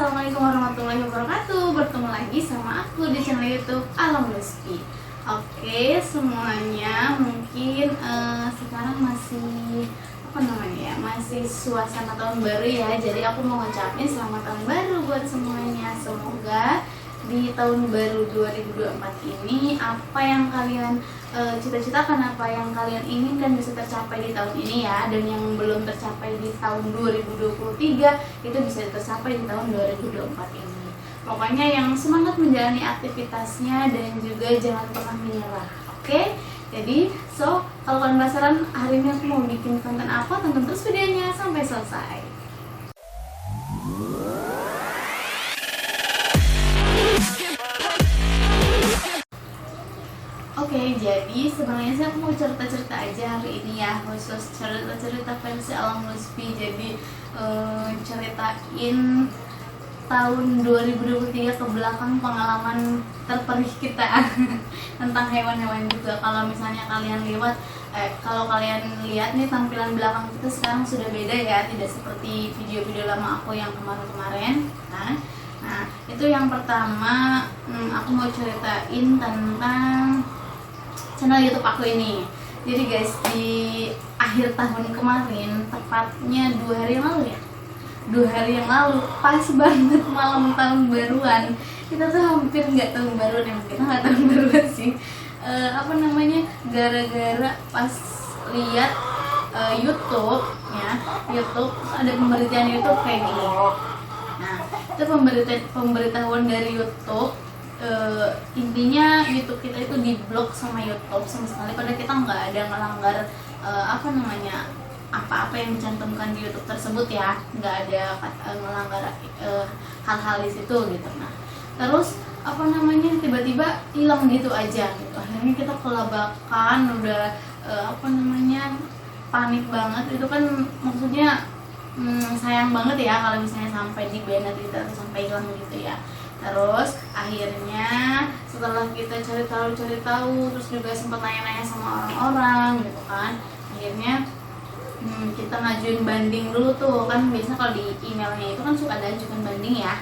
Assalamualaikum warahmatullahi wabarakatuh. Bertemu lagi sama aku di channel youtube Alam Lesti Oke semuanya mungkin eh, sekarang masih apa namanya ya masih suasana tahun baru ya. Jadi aku mau ngucapin selamat tahun baru buat semuanya. Semoga di tahun baru 2024 ini apa yang kalian eh, cita-citakan apa yang kalian inginkan bisa tercapai di tahun ini ya dan yang belum tercapai di tahun 2023 itu bisa tercapai di tahun 2024 ini. Pokoknya yang semangat menjalani aktivitasnya dan juga jangan pernah menyerah oke? Jadi so kalau kalian penasaran hari ini aku mau bikin konten apa tonton terus videonya. Sampai selesai Oke, jadi sebenarnya aku mau cerita-cerita aja hari ini ya khusus cerita-cerita versi Alam Luspi Jadi eh, ceritain tahun 2023 ke belakang pengalaman terperih kita tentang hewan-hewan juga. Kalau misalnya kalian lewat eh, kalau kalian lihat nih tampilan belakang kita sekarang sudah beda ya. Tidak seperti video-video lama aku yang kemarin-kemarin. Nah nah itu yang pertama hmm, aku mau ceritain tentang channel YouTube aku ini. Jadi guys di akhir tahun kemarin tepatnya dua hari yang lalu ya? Dua hari yang lalu pas banget malam tahun baruan. Kita tuh hampir nggak tahun baruan ya kita nggak tahun baruan sih. Eh, apa namanya? Gara-gara pas lihat eh, YouTube ya YouTube ada pemberitaan YouTube kayak gini. Nah itu pemberita pemberitahuan dari YouTube eh, intinya YouTube kita itu diblok sama YouTube sama sekali. Padahal kita nggak ada melanggar eh, apa namanya apa-apa yang dicantumkan di YouTube tersebut ya. Nggak ada melanggar eh, hal-hal di situ gitu. Nah terus apa namanya tiba-tiba hilang gitu aja gitu. Akhirnya kita kelabakan udah eh, apa namanya panik banget. Itu kan maksudnya hmm, sayang banget ya kalau misalnya sampai di ban atau tidak atau sampai hilang gitu ya terus akhirnya setelah kita cari tahu cari tahu terus juga sempat nanya-nanya sama orang-orang gitu kan akhirnya hmm, kita ngajuin banding dulu tuh. Kan biasanya kalau di emailnya itu kan suka ada ajukan banding ya.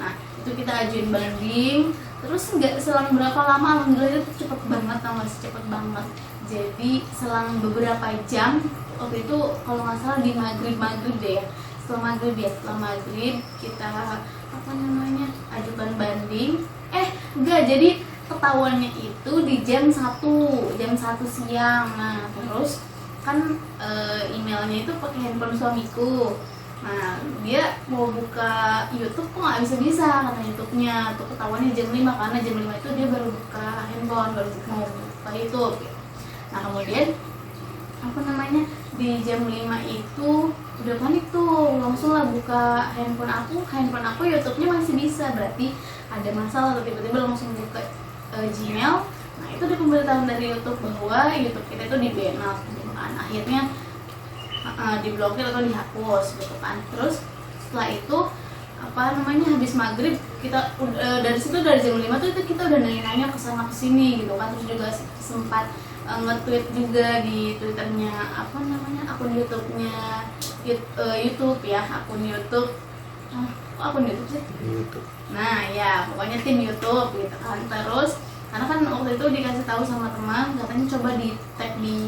Nah itu kita ajuin banding. Terus nggak selang berapa lama alhamdulillah itu cepet banget tau gak cepet banget. Jadi selang beberapa jam waktu itu kalau nggak salah di maghrib maghrib deh. Setelah maghrib ya setelah maghrib kita apa namanya? Ajukan banding. Eh enggak jadi ketahuannya itu di jam 1 jam 1 siang. Nah terus kan e, emailnya itu pakai handphone suamiku. Nah dia mau buka YouTube kok nggak bisa bisa kata YouTube-nya tuh ketahuannya jam 5 karena jam 5 itu dia baru buka handphone baru mau buka YouTube. Nah kemudian apa namanya di jam 5 itu udah panik tuh. Langsung lah buka handphone aku. Handphone aku YouTube-nya masih bisa. Berarti ada masalah. Tiba-tiba langsung buka e, Gmail. Nah itu ada pemberitahuan dari YouTube bahwa YouTube kita itu di ban gitu kan. Akhirnya uh, diblokir atau dihapus gitu kan. Terus setelah itu apa namanya habis maghrib kita uh, dari situ dari jam 5 tuh itu kita udah nanya-nanya ke sana ke sini gitu kan. Terus juga sempat uh, nge-tweet juga di twitternya apa namanya akun YouTube-nya uh, YouTube ya akun YouTube. Uh, akun YouTube sih? YouTube. Nah ya pokoknya tim YouTube gitu kan. Terus karena kan waktu itu dikasih tahu sama teman katanya coba di tag di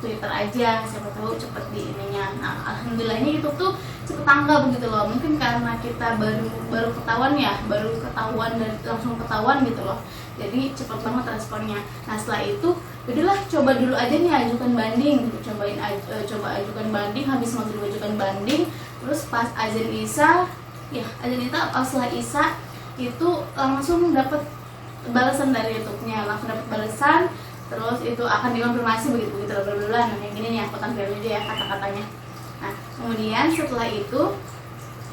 Twitter aja siapa tahu cepet di ininya. Nah alhamdulillahnya YouTube tuh cepet tanggap begitu loh. Mungkin karena kita baru baru ketahuan ya baru ketahuan dan langsung ketahuan gitu loh. Jadi cepet banget responnya. Nah setelah itu udahlah coba dulu aja nih ajukan banding. Cobain eh, coba ajukan banding habis mau ajukan banding. Terus pas azan isya ya azan isya pas setelah isya itu langsung dapat balasan dari YouTube-nya. Langsung dapat balasan terus itu akan dikonfirmasi begitu begitu bla bla bla. Nah yang ini nih aku tampilin aja ya kata-katanya. Nah kemudian setelah itu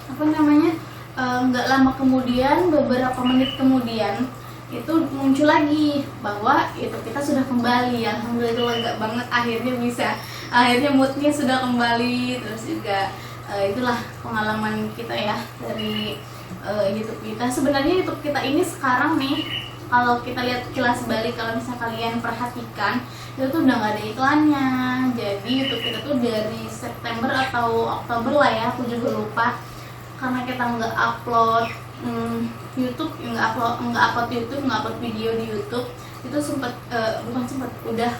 apa namanya eh, nggak lama kemudian beberapa menit kemudian itu muncul lagi bahwa itu kita sudah kembali. Alhamdulillah itu lega banget. Akhirnya bisa akhirnya moodnya sudah kembali. Terus juga eh, itulah pengalaman kita ya dari eh, YouTube kita. Sebenarnya YouTube kita ini sekarang nih kalau kita lihat kilas balik kalau misalnya kalian perhatikan itu tuh udah nggak ada iklannya. Jadi YouTube kita tuh dari September atau Oktober lah ya aku juga lupa. Karena kita nggak upload hmm, YouTube nggak upload nggak upload YouTube nggak upload video di YouTube itu sempat uh, bukan sempat udah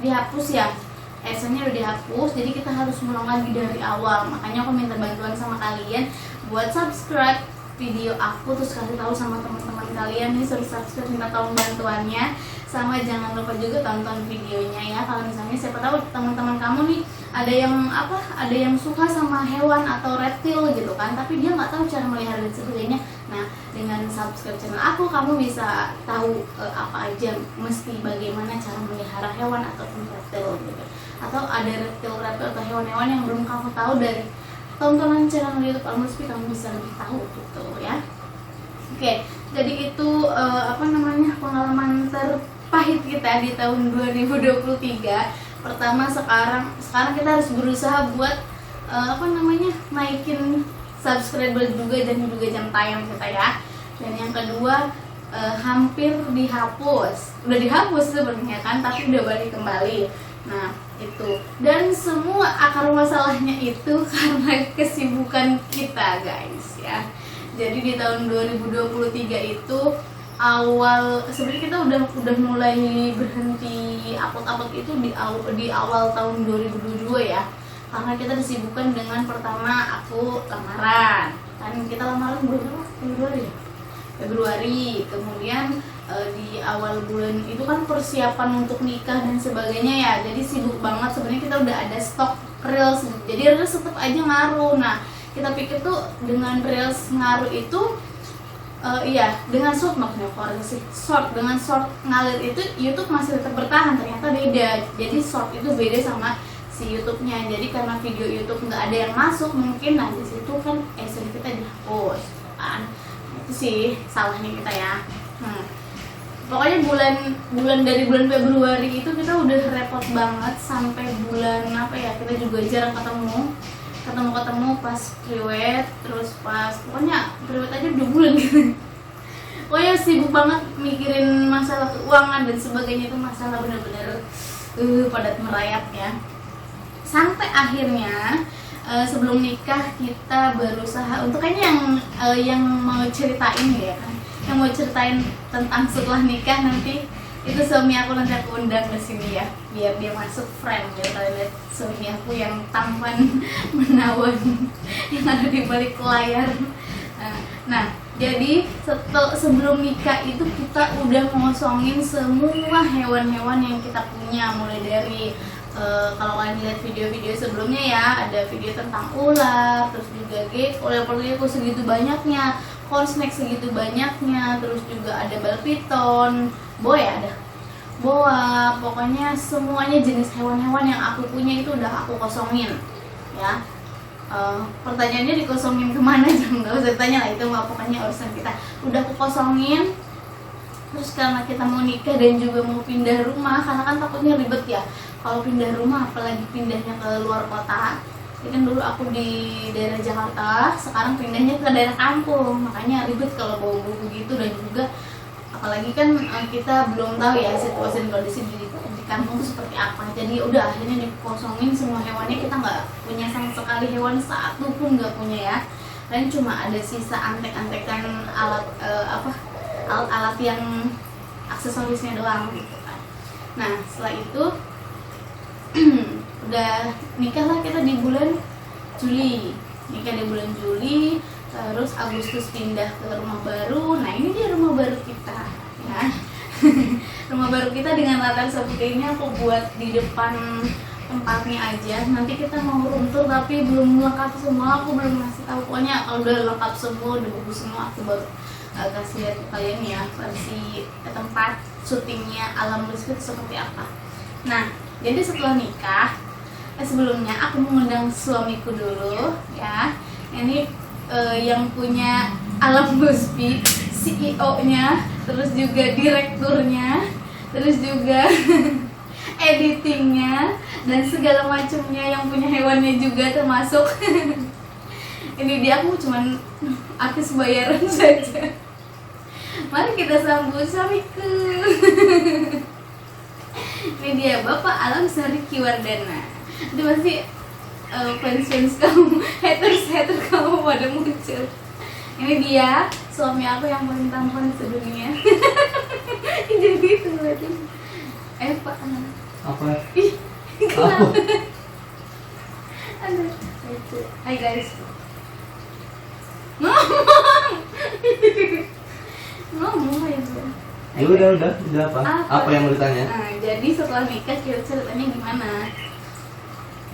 dihapus ya. Adsense udah dihapus jadi kita harus mulai lagi dari awal. Makanya aku minta bantuan sama kalian buat subscribe video aku terus kasih tahu sama teman-teman kalian nih suruh subscribe minta tolong bantuannya. Sama jangan lupa juga tonton videonya ya. Kalau misalnya siapa tahu teman-teman kamu nih ada yang apa ada yang suka sama hewan atau reptil gitu kan tapi dia nggak tahu cara melihara dan sebagainya. Nah dengan subscribe channel aku kamu bisa tahu uh, apa aja mesti bagaimana cara melihara hewan ataupun reptil gitu. Atau ada reptil-reptil atau hewan-hewan yang belum kamu tahu dari tontonan channel YouTube Almuspi kamu bisa lebih tahu gitu ya. Oke, jadi itu uh, apa namanya pengalaman terpahit kita di tahun 2023. Pertama sekarang sekarang kita harus berusaha buat uh, apa namanya naikin subscriber juga dan juga jam tayang kita ya. Dan yang kedua uh, hampir dihapus, udah dihapus sebenarnya kan, tapi udah balik kembali. Nah, itu dan semua akar masalahnya itu karena kesibukan kita guys ya jadi di tahun 2023 itu awal sebenarnya kita udah udah mulai berhenti upload-upload itu di awal di awal tahun 2022 ya. Karena kita disibukkan dengan pertama aku lamaran. Kan kita lamaran bulan Februari Februari. Kemudian uh, di awal bulan itu kan persiapan untuk nikah dan sebagainya ya. Jadi sibuk banget. Sebenarnya kita udah ada stok reels. Jadi reels tetap aja ngaruh. Nah kita pikir tuh dengan reels ngaruh itu uh, iya dengan short maksudnya kalau sih short dengan short ngalir itu YouTube masih tetap bertahan ternyata beda. Jadi short itu beda sama si YouTube-nya. Jadi karena video YouTube nggak ada yang masuk mungkin di situ kan essence kita dihapus kan? Itu sih salahnya kita ya. Hmm. Pokoknya bulan bulan dari bulan Februari itu kita udah repot banget sampai bulan apa ya kita juga jarang ketemu ketemu ketemu pas priwet terus pas pokoknya priwet aja dua bulan. Gitu pokoknya sibuk banget mikirin masalah keuangan dan sebagainya itu masalah bener-bener uh, padat merayap ya. Sampai akhirnya uh, sebelum nikah kita berusaha untuk kayaknya yang uh, yang mau ceritain ya kan. Yang mau ceritain tentang setelah nikah nanti itu suami aku nanti aku undang ke sini ya biar dia masuk frame kalian lihat suami aku yang tampan menawan yang ada di balik layar. Nah, nah jadi setel, sebelum nikah itu kita udah ngosongin semua hewan-hewan yang kita punya mulai dari uh, kalau kalian lihat video-video sebelumnya ya ada video tentang ular terus juga gecko ular segitu banyaknya snack segitu banyaknya terus juga ada bal piton boa ya ada boa. Pokoknya semuanya jenis hewan-hewan yang aku punya itu udah aku kosongin ya. Uh, pertanyaannya dikosongin ke mana? Jangan nggak usah tanya lah. Itu nggak pokoknya urusan kita. Udah aku kosongin terus karena kita mau nikah dan juga mau pindah rumah karena kan takutnya ribet ya. Kalau pindah rumah apalagi pindahnya ke luar kota. Ini kan dulu aku di daerah Jakarta sekarang pindahnya ke daerah kampung. Makanya ribet kalau bawa buku gitu dan juga apalagi kan eh, kita belum tahu ya situasi dan kondisi di, di kampung itu seperti apa. Jadi udah akhirnya dikosongin semua hewannya. Kita nggak punya sama sekali hewan satu pun nggak punya ya. Dan cuma ada sisa antek-antekan alat uh, apa alat-alat yang aksesorisnya doang gitu kan. Nah setelah itu udah nikah lah kita di bulan Juli. Nikah di bulan Juli terus Agustus pindah ke rumah baru. Nah ini dia rumah baru kita ya rumah baru kita dengan latar seperti ini aku buat di depan tempatnya aja. Nanti kita mau runtuh tapi belum lengkap semua. Aku belum ngasih tahu. Pokoknya kalau udah lengkap semua udah bagus semua aku baru uh, kasih lihat kalian ya. Versi tempat syutingnya alam itu seperti apa. Nah jadi setelah nikah eh, sebelumnya aku mengundang suamiku dulu ya. Ini eh, yang punya alam Buspi CEO-nya terus juga direkturnya terus juga editingnya dan segala macamnya yang punya hewannya juga termasuk. Ini dia aku cuman artis bayaran saja. Mari kita sambut suamiku ini dia Bapak Alam Sari Kiwardana itu pasti eh, fans-fans kamu, haters-haters kamu pada muncul. Ini dia suami aku yang paling tampan sedunia. Jadi itu berarti. Eh pak, Apa? ih, Apa? kenapa? Aduh, lucu. Hai guys. Ngomong. Ngomong ya. Ya udah udah udah apa? Apa? Apa yang mau ditanya? Nah, jadi setelah nikah kira ceritanya gimana?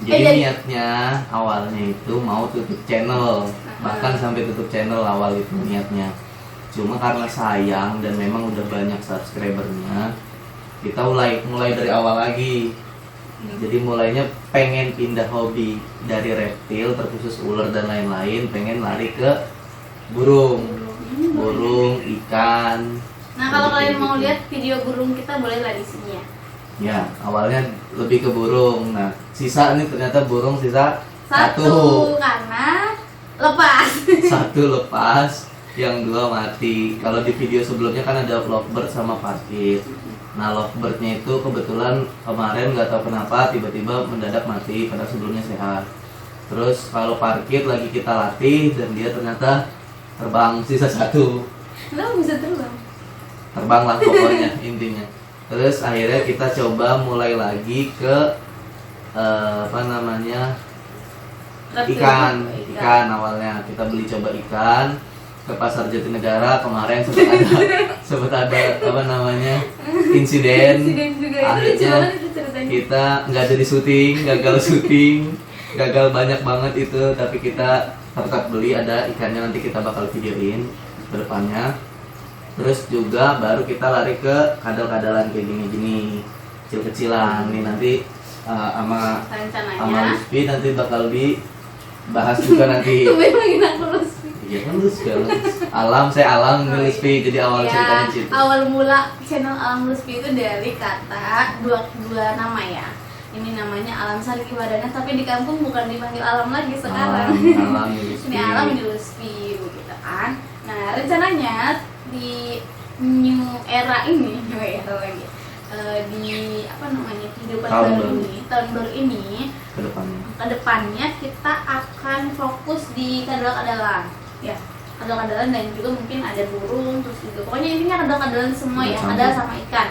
Jadi Eh, jadi- niatnya awalnya itu mau tutup channel, bahkan sampai tutup channel awal itu niatnya. Cuma karena sayang dan memang udah banyak subscribernya, kita mulai mulai dari awal lagi. Jadi mulainya pengen pindah hobi dari reptil, terkhusus ular dan lain-lain, pengen lari ke burung, burung, ikan. Nah, kalau kalian mau gitu. lihat video burung kita boleh lah di sini ya. Ya, awalnya lebih ke burung. Nah, sisa ini ternyata burung sisa Satu, satu. karena lepas. satu lepas yang dua mati. Kalau di video sebelumnya kan ada lovebird sama parkit nah lovebirdnya itu kebetulan kemarin nggak tahu kenapa tiba-tiba mendadak mati padahal sebelumnya sehat. Terus kalau parkit lagi kita latih dan dia ternyata terbang sisa satu. Kenapa bisa terbang? terbang lah pokoknya intinya. Terus akhirnya kita coba mulai lagi ke eh, apa namanya ikan ikan awalnya. Kita beli coba ikan ke pasar Jatinegara kemarin sempat ada sempat ada apa namanya insiden. Insiden juga akhirnya ceritanya. kita nggak jadi syuting gagal syuting gagal banyak banget itu. Tapi kita tetap beli ada ikannya nanti kita bakal videoin ke depannya. Terus juga baru kita lari ke kadal-kadalan kayak gini-gini kecil-kecilan. Nih nanti uh, sama sama Lutfi nanti bakal dibahas juga nanti. Tumben lagi nak terus Iya kan Lutfi alam saya alam Oh, Lutfi jadi awal Ya, ceritanya situ. awal mula channel Alam Lutfi itu dari kata dua dua nama ya. Ini namanya Alam Sari Wadana tapi di kampung bukan dipanggil Alam lagi sekarang. Alam alam ini Alam ini Lutfi begitu kan. Nah rencananya di new era ini new era lagi eh, di apa namanya kehidupan baru. ini tahun baru ini ke depannya ke depannya kita akan fokus di kadal-kadalan. Ya kadal-kadalan dan juga mungkin ada burung terus juga pokoknya intinya kadal-kadalan semua ya Campur. kadal sama ikan.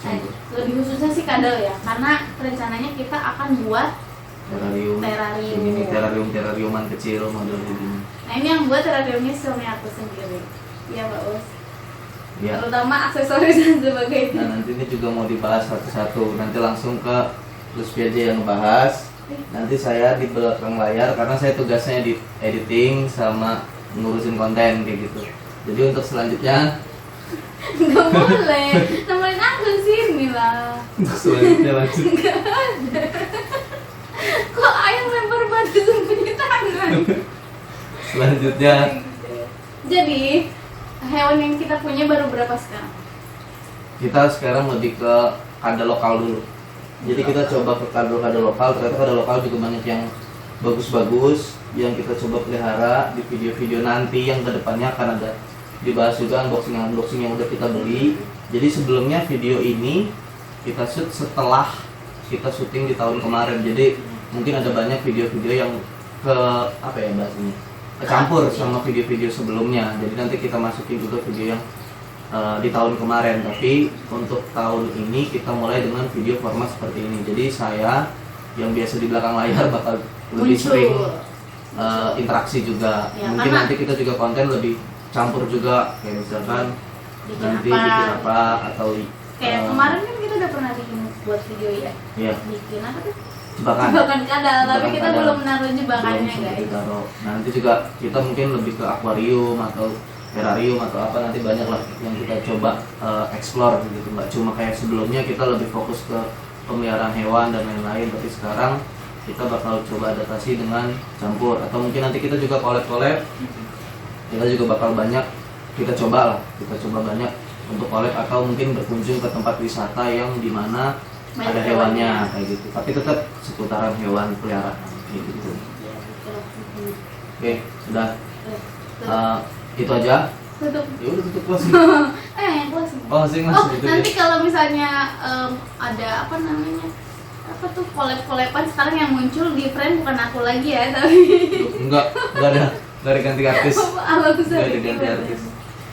Nah, lebih khususnya sih kadal ya karena rencananya kita akan buat terarium Terarium. ini terarium terariuman kecil model begini nah ini yang buat terariumnya suami aku sendiri. Ya mbak Bos. Ya terutama aksesoris dan sebagainya. Nah nanti ini juga mau dibahas satu-satu. Nanti langsung ke Lutfi aja yang ngebahas nanti saya di belakang layar karena saya tugasnya edit editing sama ngurusin konten kayak gitu. Jadi untuk selanjutnya nggak boleh. Nemenin aku sini lah untuk selanjutnya lanjut kok ayam lempar batu sembunyi tangan? selanjutnya. Jadi hewan yang kita punya baru berapa sekarang? kita sekarang lebih ke kadal lokal dulu jadi kita coba ke kadal-kadal lokal ternyata kadal lokal juga banyak yang bagus-bagus yang kita coba pelihara di video-video nanti yang ke depannya akan ada dibahas juga unboxing unboxing yang udah kita beli. Jadi sebelumnya video ini kita shoot setelah kita syuting di tahun kemarin. Jadi mungkin ada banyak video-video yang ke apa ya bahasanya kecampur sama video-video sebelumnya. Jadi nanti kita masukin juga video yang eh, di tahun kemarin tapi untuk tahun ini kita mulai dengan video format seperti ini jadi saya yang biasa di belakang layar bakal lebih Muncul. sering eh, interaksi juga Ya, mungkin karena- nanti kita juga konten lebih campur juga kayak misalkan Bikin nanti apa? bikin apa atau Kayak eh, kemarin kan kita udah pernah bikin buat video ya. ya Bikin apa tuh? jebakan Jebakan kadal, tapi kita kadal. belum naruh belum jebakannya guys. nanti juga kita mungkin lebih ke akuarium atau terrarium atau apa nanti banyak lah yang kita coba eh, explore gitu nggak cuma kayak sebelumnya kita lebih fokus ke pemeliharaan hewan dan lain-lain tapi sekarang kita bakal coba adaptasi dengan campur atau mungkin nanti kita juga collab-collab kita juga bakal banyak kita coba lah kita coba banyak untuk collab atau mungkin berkunjung ke tempat wisata yang di mana Banyak ada hewannya. hewannya kayak gitu tapi tetap seputaran hewan peliharaan kayak gitu Ya. Hmm. oke sudah Eh, Eh, itu aja Tutup. ya udah tutup closing Eh, yang closing. closing mas Oh, gitu nanti ya kalau misalnya em, ada apa namanya apa tuh collab collaban sekarang yang muncul di frame bukan aku lagi ya tapi enggak enggak ada dari ganti artis ada ganti artis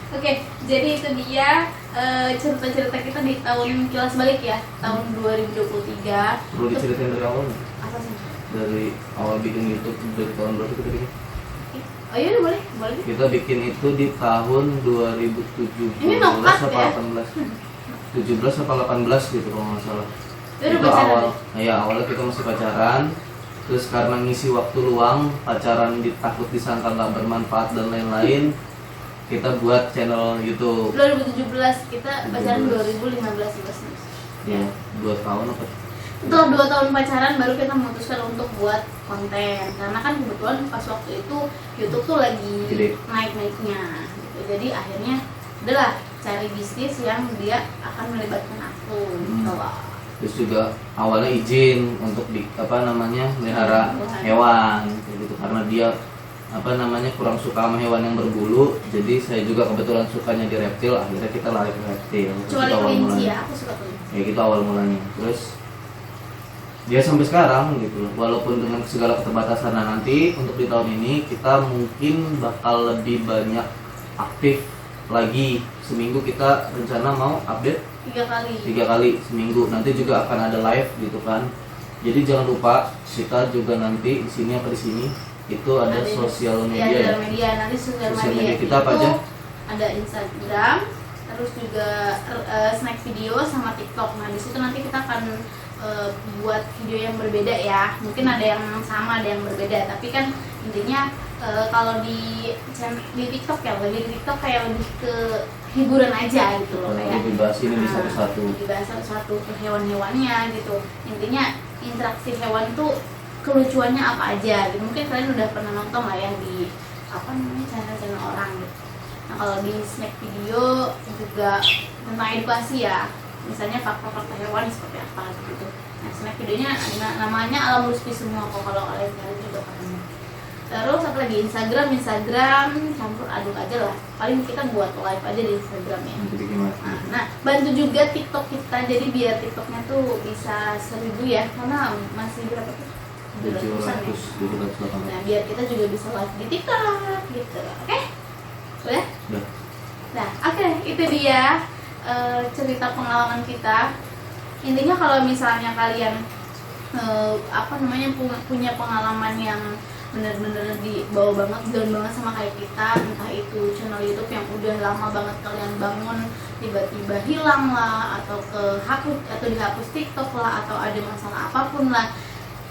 Oke, jadi itu dia eh, cerita-cerita kita di tahun kilas balik ya, tahun 2023. perlu diceritain dari awal? Apa sih? dari awal bikin YouTube dari tahun berapa kita bikin Oh iya udah boleh, boleh. kita bikin itu di tahun 2017 Ini nokat apa ya? 18 17 apa 18 gitu kalau nggak salah Itu itu awal ya? ya awalnya kita masih pacaran terus karena ngisi waktu luang pacaran ditakut disangka nggak bermanfaat dan lain-lain kita buat channel YouTube 2017 kita pacaran 17. 2015 Mas. ya dua tahun apa Setelah dua tahun pacaran baru kita memutuskan untuk buat konten. Karena kan kebetulan pas waktu itu YouTube tuh lagi naik-naiknya. Gitu. Jadi akhirnya udahlah cari bisnis yang dia akan melibatkan aku. Hmm. gitu. Loh. terus juga awalnya izin untuk di apa namanya melihara hewan. gitu. Karena dia apa namanya kurang suka sama hewan yang berbulu. Jadi saya juga kebetulan sukanya di reptil akhirnya kita lari ke reptil. Kecuali kelinci ya, aku suka kelinci. ya gitu awal mulanya. Terus dia sampai sekarang gitu loh walaupun dengan segala keterbatasan nah nanti untuk di tahun ini kita mungkin bakal lebih banyak aktif lagi seminggu kita rencana mau update Tiga kali. tiga kali seminggu nanti juga akan ada live gitu kan jadi jangan lupa kita juga nanti di sini apa di sini itu ada Ada sosial Iya, media ya sosial media. Nanti sosial Sosial media, media kita apa aja? Ada Instagram, terus juga eh, snack video sama TikTok. Nah, di situ nanti kita akan eh, buat video yang berbeda ya. Mungkin ada yang sama, ada yang berbeda. Tapi kan intinya eh, kalau di di TikTok ya, lebih di TikTok kayak lebih ke hiburan aja gitu loh kayak lebih bahas ini Nah, satu-satu dibahas satu-satu ke hewan-hewannya gitu. Intinya interaksi hewan tuh kelucuannya apa aja gitu. Mungkin kalian udah pernah nonton lah ya di apa namanya channel-channel orang gitu. Nah kalau di snack video juga tentang edukasi ya misalnya fakta-fakta hewan seperti apa gitu nah snack videonya namanya alam ruspi semua kok kalau kalian cari juga pernah terus apa lagi Instagram Instagram campur aduk aja lah paling kita buat live aja di Instagram ya Nah, nah, bantu juga TikTok kita jadi biar TikToknya tuh bisa seribu ya karena masih berapa tuh? tujuh 700-an ya. Nah, biar kita juga bisa live di TikTok gitu. Oke? Udah? Udah. Nah, oke, itu dia eh, cerita pengalaman kita. Intinya kalau misalnya kalian eh, apa namanya pu- punya pengalaman yang bener-bener dibawa banget down banget sama kayak kita entah itu channel YouTube yang udah lama banget kalian bangun tiba-tiba hilang lah atau ke hapus atau dihapus TikTok lah atau ada masalah apa pun lah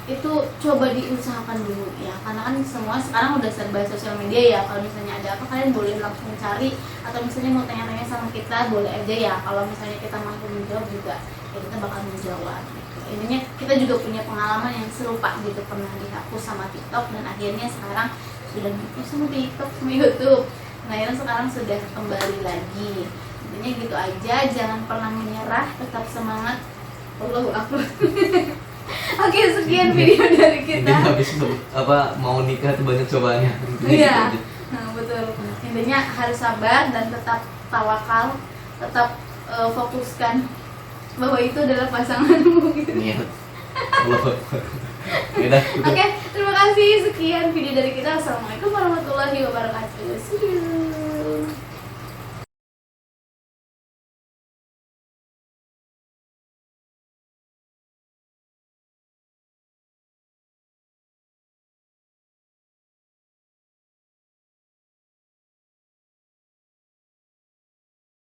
itu coba diusahakan dulu ya. Karena kan semua sekarang udah serba sosial media ya. Kalau misalnya ada apa kalian boleh langsung cari. Atau misalnya mau tanya-tanya sama kita boleh aja ya. Kalau misalnya kita mampu menjawab juga ya kita bakal menjawab gitu. intinya kita juga punya pengalaman yang serupa gitu. Pernah dihapus sama TikTok dan akhirnya sekarang sudah dihapus sama TikTok sama YouTube. Nah akhirnya sekarang sudah kembali lagi. Intinya gitu aja jangan pernah menyerah tetap semangat. Allahu akbar Oke, sekian video dari ini kita. habis ber- apa mau nikah tuh banyak cobaannya Iya. gitu. Nah, betul. Intinya harus sabar dan tetap tawakal, tetap eh, fokuskan bahwa itu adalah pasanganmu gitu. gitu. Oke, terima kasih. Sekian video dari kita. Assalamualaikum warahmatullahi wabarakatuh. See you.